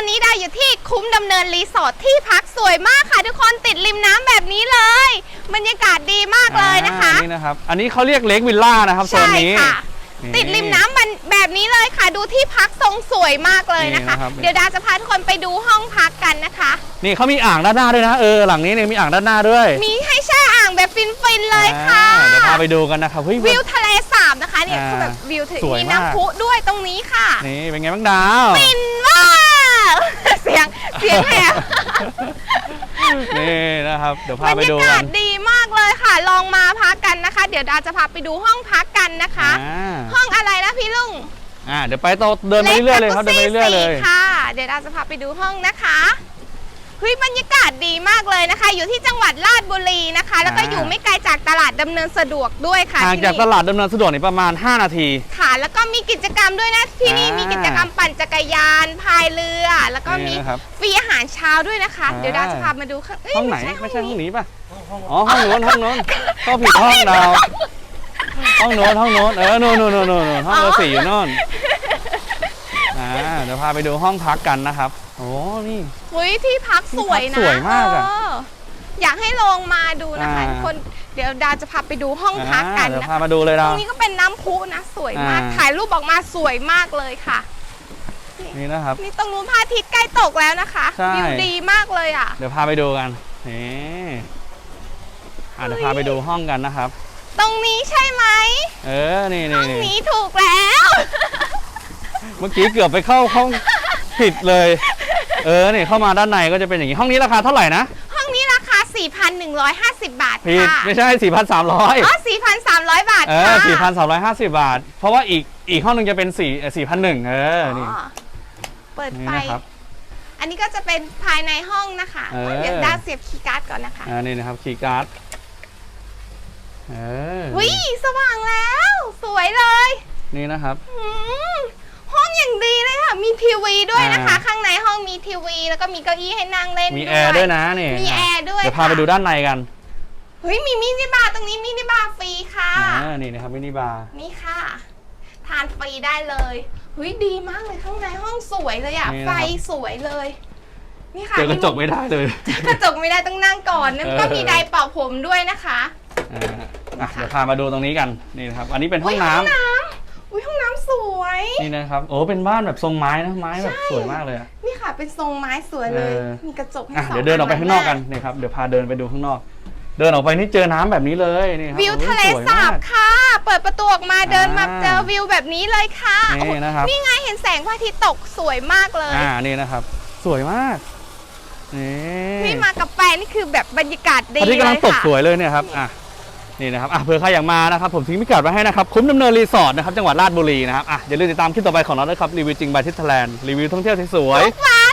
อนนี้ดาวอยู่ที่คุ้มดำเนินรีสอร์ทที่พักสวยมากค่ะทุกคนติดริมน้ำแบบนี้เลย บรรยากาศดีมากเลยนะคะ อ่านี่นะครับ อันนี้เขาเรียกเล็กวิลล่านะครับโซนใช่นี้ค่ะ นี่ ติดริมน้ำมันแบบนี้เลยค่ะ ดูที่พักทรงสวยมากเลยนะคะ นี่นะครับ เดี๋ยวดาวจะพาทุกคนไปดูห้องพักกันนะคะ นี่เขามีอ่างด้านหน้าด้วยนะเออหลังนี้เนี่ยมีอ่างด้านหน้าด้วยมีให้แช่อ่างแบบฟินๆเลยค่ะ อ่าเดี๋ยวพาไปดูกันนะครับเฮ้ย วิวทะเลสาบนะคะเนี่ยอ่าคือแบบวิวทะเลสวยมีมาก น้ำพุด้วยตรงนี้ค่ะ นี่เป็นไงบ้างดาว ฟินมากเสียงเสียงแหบนี่นะครับ เดี๋ยวบพารไปรดูยากักาศนดีมากเลยค่ะ ลองมาพักกันนะคะ เดี๋ยวดาจะพาไปดูห้องพักกันนะคะ อ่าห้องอะไรนะพี่ลุงอ่าเดี๋ยวไปต่อเดินไปเรื่อยๆเลยครับเดินไปเรื่อยๆเลย ค่ะ เดี๋ยวดาจะพาไปดูห้องนะคะ เฮ้ยบรรยากาศดีมากเลยนะคะ อยู่ที่จังหวัดราชบุรีนะคะ แล้วก็อ่าอยู่ไม่ไกลจากตลาดดำเนินสะดวกด้วยค่ะห่างที่จากนี่ตลาดดำเนินสะดวกนี่ประมาณ 5 นาที ค่ะแล้วก็มีกิจกรรมด้วยนะที่นี่อ่ามีมีกิจกรรมปั่นจักรยานพายเรือ แล้วก็มีนี่นะครับฟรีอาหารเช้าด้วยนะคะ อ่า เดี๋ยวดาจะพามาดูข้างเยห้องไหนใช่ไม่ใช่ห้องนี้นี้ป่ะอ๋อห้องโน้นห้องโน้นก็ผิดห้องดาวห้องโน้นห้องโน้นเออโน่นโน่นโน่นโน่นห้องเบอร์สี่อยู่โน่นอ่าเดี๋ยวพาไปดูห้องพักกันนะครับ โอ้นี่ อุ้ยที่พักสวยนะที่พักสวยมากอะ เอยากให้ลองมาดูนะคะอ่าทุกคนเดี๋ยวดาจะพาไปดูห้องพักกันอ่าเดี๋ยวนะพาคะมาดูเลยตรดาวงนี้ก็เป็นน้ำพุนะสวยมากอ่า ถ่ายรูปออกมาสวยมากเลยค่ะ นี่นะครับ นี่ตรงนู้นพระอาทิตย์ใกล้ตกแล้วนะคะใช่ วิวดีมากเลยอะ เดี๋ยวพาไปดูกันนี่อ่าเดี๋ยวพาไปดูห้องกันนะครับ ตรงนี้ใช่ไหมเออ นี่ห้นี่องนี่นี้ถูกแล้ว เมื่อกี้เกือบไปเข้าห้องผิดเลย เออนี่เข้ามาด้านในก็จะเป็นอย่างนี้ห้องนี้ราคาเท่าไหร่นะ ห้องนี้ราคา 4,150 บาทผิดค่ะไม่ใช่ 4,300 อ๋อ4,300 บาทเอค่ะอ4,350 บาท เพราะว่าอีกอีกห้องหนึงจะเป็น4 4,001เออนี่อ๋อเปิดนี่ไฟ นะครับ อันนี้ก็จะเป็นภายในห้องนะคะเออ เดี๋ยวดาเสียบคีย์การ์ดก่อนนะคะอ่านี่นะครับคีย์การ์ดเออวิสว่างแล้ว สวยเลยนี่นะครับ อืมห้องอย่างดีเลยค่ะ มีทีวีด้วยนะคะอ่า ข้างในห้องมี ทีวี แล้วก็มีเก้าอี้ให้นั่งเล่นมีแอร์ด้วยนะนี่มีแอร์ด้วยเดี๋ยวพาไปค่ะดูด้านในกันเฮ้ยมีมินิบาร์ตรงนี้มินิบาร์ฟรีค่ะอ่านี่นะครับมินิบาร์นี่ค่ะ ทานฟรีได้เลยเฮ้ยดีมากเลยข้างในห้องสวยเลยอะนี่นะครับไฟสวยเลยนี่ค่ะเจอกระจกไม่ได้เลยกระจกไม่ได้ต้องนั่งก่อนแล้วก็เออมีไดร์เป่าผมด้วยนะคะอ่าอะเดี๋ยวพามาดูตรงนี้กันนี่นะครับ อันนี้เป็นห้องน้ำยห้องน้ำอุ้ยห้องน้ำสวย นี่นะครับ โอ้เป็นบ้านแบบทรงไม้นะไม้แบบใช่สวยมากเลยอะนี่ ค่ะ เป็นทรงไม้สวยเลย เออ มีกระจกให้อะสองเดี๋ยวเดินออกไปข้างนอกกันด้นี่ครับเดี๋ยวพาเดินไปดูข้างนอก เดินออกไปนี่เจอน้ำแบบนี้เลยนี่ครับวิวโอ้โหทะเลสวยสามากบค่ะ เปิดประตูออกมาเดินมาอ่าเจอวิวแบบนี้เลยค่ะนี่โอ้โหนะครับ นี่ไงเห็นแสงพระอาทิตย์ตกสวยมากเลยอ่านี่นะครับ สวยมากนี่นี่มากับแฟนนี่คือแบบบรรยากาศดีพระอาทิตย์กำลังตกค่ะ สวยเลยเนี่ยครับอะ นี่นะครับอะเผื่อใครอยากมานะครับผมทิ้งพิกัดไว้ให้นะครับคุ้มดำเนินรีสอร์ทนะครับจังหวัดราชบุรีนะครับอะอย่าลืมติดตามคลิปต่อไปของเราด้วยครับรีวิวจริงบายทิศแลนด์รีวิวท่องเที่ยวสวยว